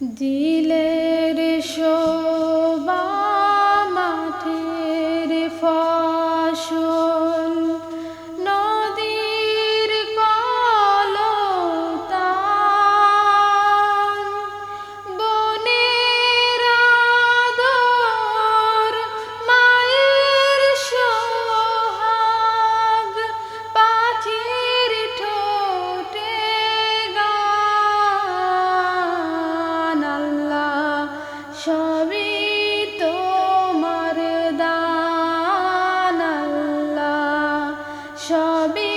দিলের শো সবে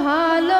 ভালো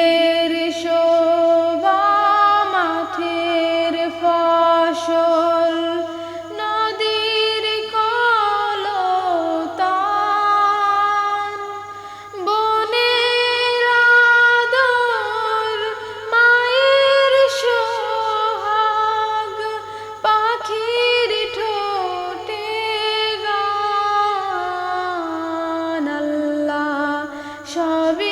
সবই